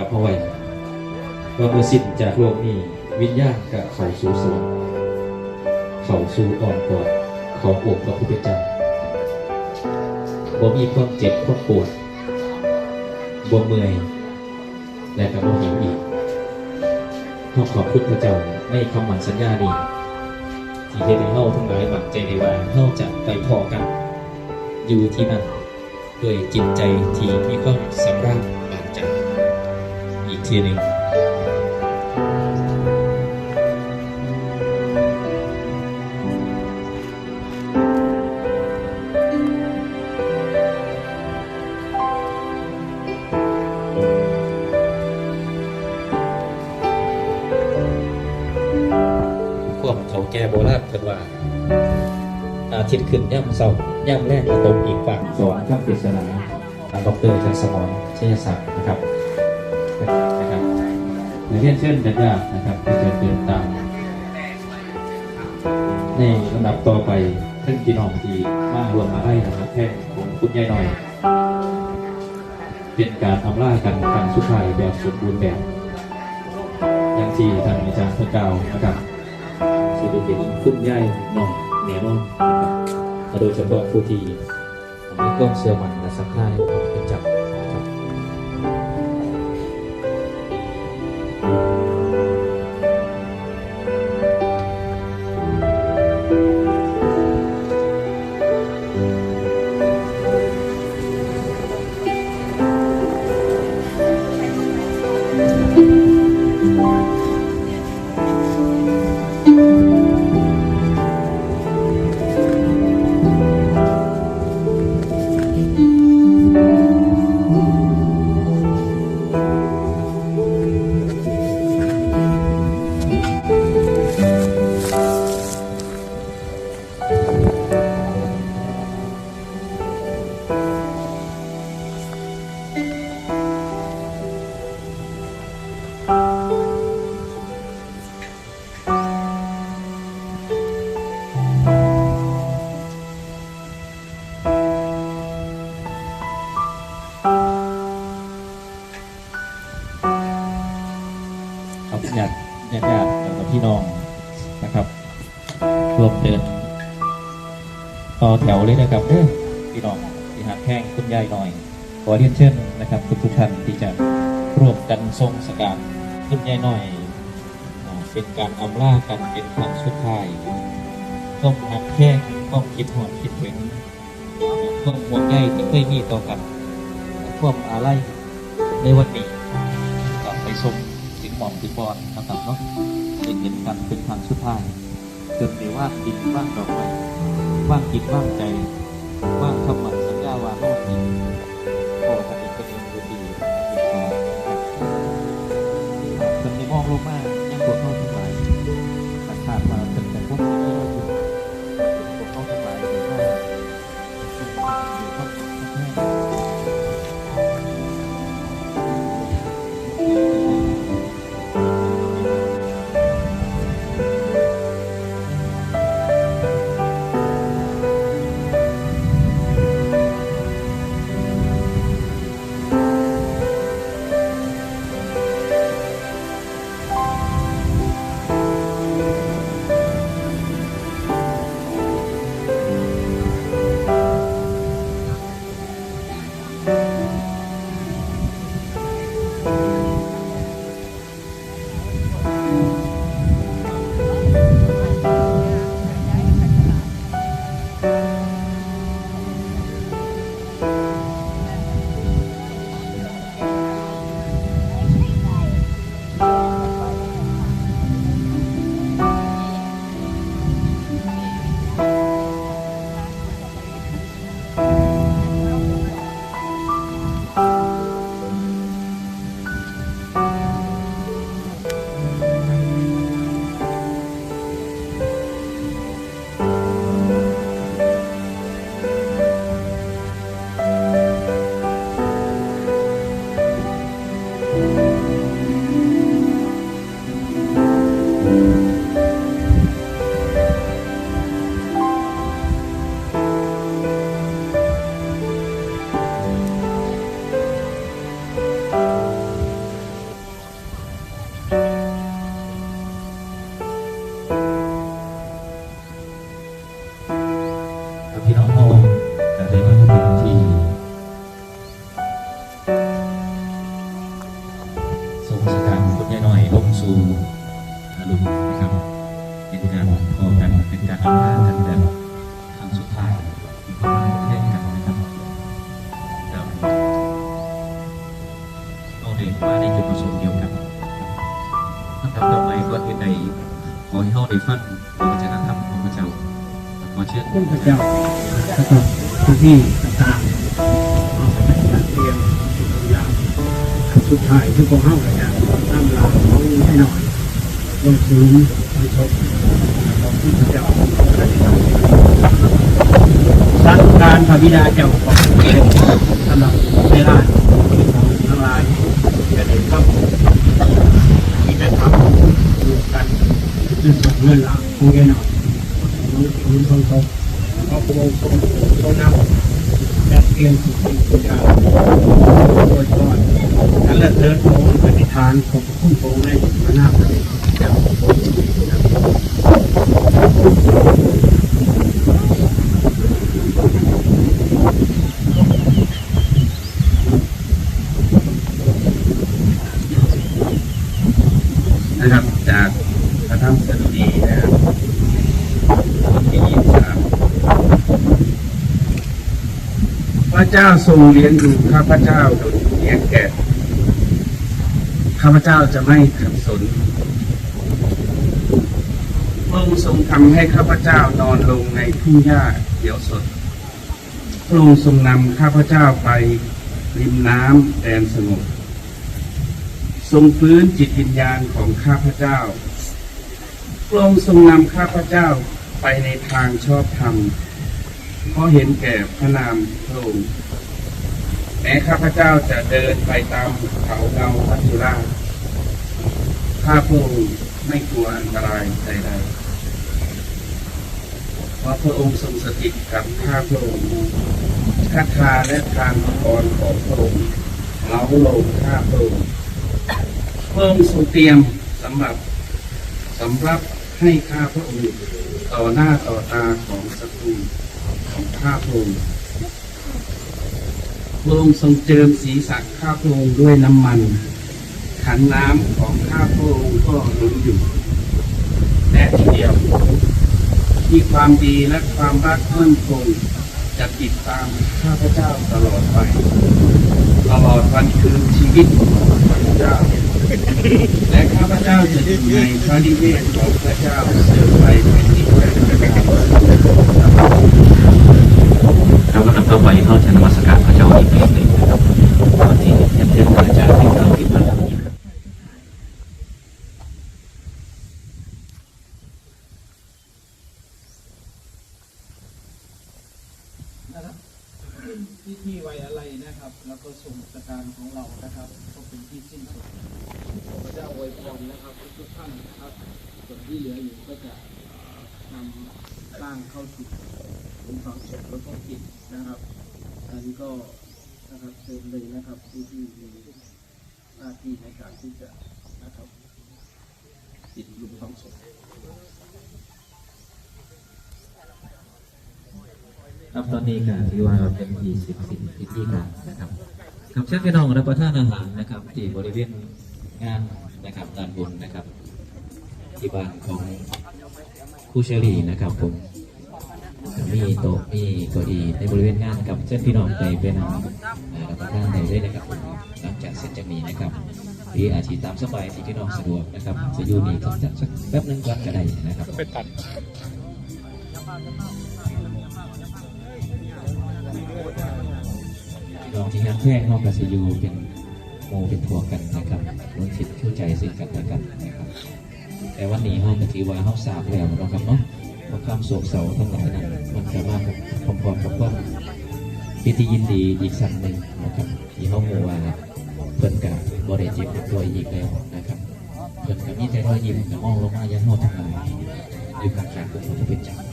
กับพระไว้ว่าเมื่อสิ้นจากโลกนี้วิญญาณกับเขาสู่สวรรค์เขาสู่อ่อนกอดขององค์พระพุทธเจ้าบ่มีความเจ็บความปวดบ่เมื่อยและก็บ่หิวอีกขอขอบคุณพระเจ้าในคำหมั่นสัญญานี้ที่เฮ็ดให้เฮาทั้งหลายมั่นใจได้ว่าเฮาจะไปพอกัน อยู่ที่นั่นด้วยจิตใจที่มีความสำราญ ทีหนึ่งพวกเขาแก่โบราณกันว่า อาทิตย์ขึ้นย่ำเศร้าย่ำแรกกระตกอีกฝั่งสอนข้ามปริศนาทางดรจันสมรเชยศักดิ์นะครับนะครับใน เรียนเชิญญาติญาตินะครับที่จะเดินตามในลำดับต่อไปท่านพี่น้องที่มารวมมาได้นะครับแท่ของคุณยายหน่อย เป็นการทำล่ากันครั้งสุดท้ายแบบสมบูรณ์แบบอย่างที่ท่านอาจารย์พื่อกล่าวนะครับสิได้เห็นคุ้มย่ายหน่องแหนนอนนะครับโดยเฉพาะผู้ที่มีความเชื่อมันและศรัทธาในพระพุทธเจ้า ญาติญาติญาติแล้วก็พี่น้องนะครับรวมเดินต่อแถวเลยนะครับเด้อพี่น้องที่หักแข้งคุณยายหน่อย ขอเรียนเชิญนะครับทุกทุกท่านที่จะร่วมกันทรงสการคุณยายหน่อยเป็นการอำลากันเป็นครั้งสุดท้ายต้องหักแข้งต้องคิดหอดคิดถึงความห่วงใยที่เคยมีต่อกันความอาลัยในวันนี้ หม่อมถึงบอนนะครับเนาะได้เห็นกันเป็นครั้งสุดท้ายจนได้ว่างดินว่างดอกไม้ว่างจิตว่างใจว่างธรรมะ ยายน้อยลงสู่ลุมนะครับเป็นการพอกันเป็นการทำงานกันแบบครั้งสุดท้ายที่เราได้กันนะครับแล้วเราเดินมาในจุดประสงค์เดียวกันลำดับต่อไปก็คือในขอให้เราได้ฟังวัฒนธรรมของพระเจ้าขอเชิญพระเจ้าแล้วก็พื้นที่ต่าง สุดท้ายทุกคนเข้ากันอย่างน้ำลาของให้หน่อยลงทุนลงชมของที่พระเจ้าสังการพระบิดาเจ้าของสำหรับเวลาทั้งหลายจะได้ทำที่จะทำร่วมกันเรื่องเงินหลักของแกหน่อยน้องคุณทองทองชมเขาโปรงทรงทรงนำแบบ เพียงสุดสุดยาโดยก่อนนั่นแหละเลิศโปรงปฏิทานของคุณโปรงในพระนามานะครับจากพระธรรมสดุดีนะครับ ที่ยี่สิบสามพระเจ้าทรงเลี้ยงดูข้าพเจ้าโดยเลี้ยงแก่ข้าพเจ้าจะไม่ขัดสนพระองค์ทรงทำให้ข้าพเจ้านอนลงในทุ่งหญ้าเขียวสดพระองค์ทรงนำข้าพเจ้าไปริมน้ำแดนสงบ ทรงฟื้นจิตวิญญาณของข้าพเจ้า พระองค์ทรงนำข้าพเจ้าไปในทางชอบธรรมเพราะเห็นแก่พระนามพระองค์ แม้ข้าพเจ้าจะเดินไปตามเขาเงาพัทุราข้าพระองค์ไม่กลัวอันตรายใดๆเพราะพระองค์ทรงสถิตกับข้าพระองค์คาถาและทานพรของพระองค์เล้าลมข้าพระองค์พระองค์ทรงเตรียมสำหรับสำหรับให้ข้าพระองค์ต่อหน้าต่อตาของศัตรูของข้าพระองค์ พระองค์ทรงเจิมศีรษะข้าพระองค์ด้วยน้ำมัน ขันน้ำของข้าพระองค์ก็หนุนอยู่แต่ทีเดียวที่ความดีและความรักมั่นคงจะติดตามข้าพเจ้าตลอดไป ตลอดวันคืนชีวิตของข้าพเจ้า และข้าพเจ้าจะอยู่ในพระนิเวศของพระเจ้าเสื่อไปเป็นนิรันดร์ ครับลำดับต่อไปเข้าจะนมัสการพระเจ้าอีกเพลงหนึ่งนะครับก่อนที่จะเชิญพระอาจารย์ที่เราที่มาทำนี้นะครับพิธีไว้อะไรนะครับ แล้วก็ส่งสการของเรานะครับก็เป็นที่สิ้นสุดขอพระเจ้าอวยพรนะครับทุกท่านนะครับส่วนที่เหลืออยู่ก็จะนำร่างเข้าสู่ หลุมฝังศพแล้วก็กิจนะครับอันนี้ก็นะครับเชิญเลยนะครับผู้ที่มีหน้าที่ในการที่จะนะครับติดหลุมฝังศพครับตอนนี้ก็ถือว่าเป็นที่สิบสิบพิธีการนะครับกับเชิญพี่น้องรับประทานอาหารนะครับที่บริเวณงานนะครับด้านบนนะครับ ที่บ้านของครูเชอรี่นะครับผม มีโต๊ะมีเก้าอี้ในบริเวณงานกับเชิญพี่น้องไปเป็นรับประทานในด้วยนะครับหลังจากเสร็จจากนี้นะครับหรืออาชีพตามสบายที่พี่น้องสะดวกนะครับจะอยู่นี่ก็สักแป๊บนึงก่อนก็ได้นะครับพี่น้องที่ฮักแท้งนอกกสิอยูเป็นโมเป็นทัวกันนะครับล้วนคิดเข้าใจซึ่งกันและกันนะครับ แต่วันนี้ห้องก็ถือว่าห้องสาบแล้วนะครับเนาะว่าความโศกเศร้าทั้งหลายนั้น มันสามารถพร้อมๆกับความพิธียินดีอีกสั่งหนึ่งนะครับที่เขาโมว่าเพิ่นกับบริเจ็บป่วยอีกแล้วนะครับเพิ่นกับนี่ใจรอยยิ้มกับมองลงมายันโนทั้งหลายอยู่ข้างๆของพระเจ้า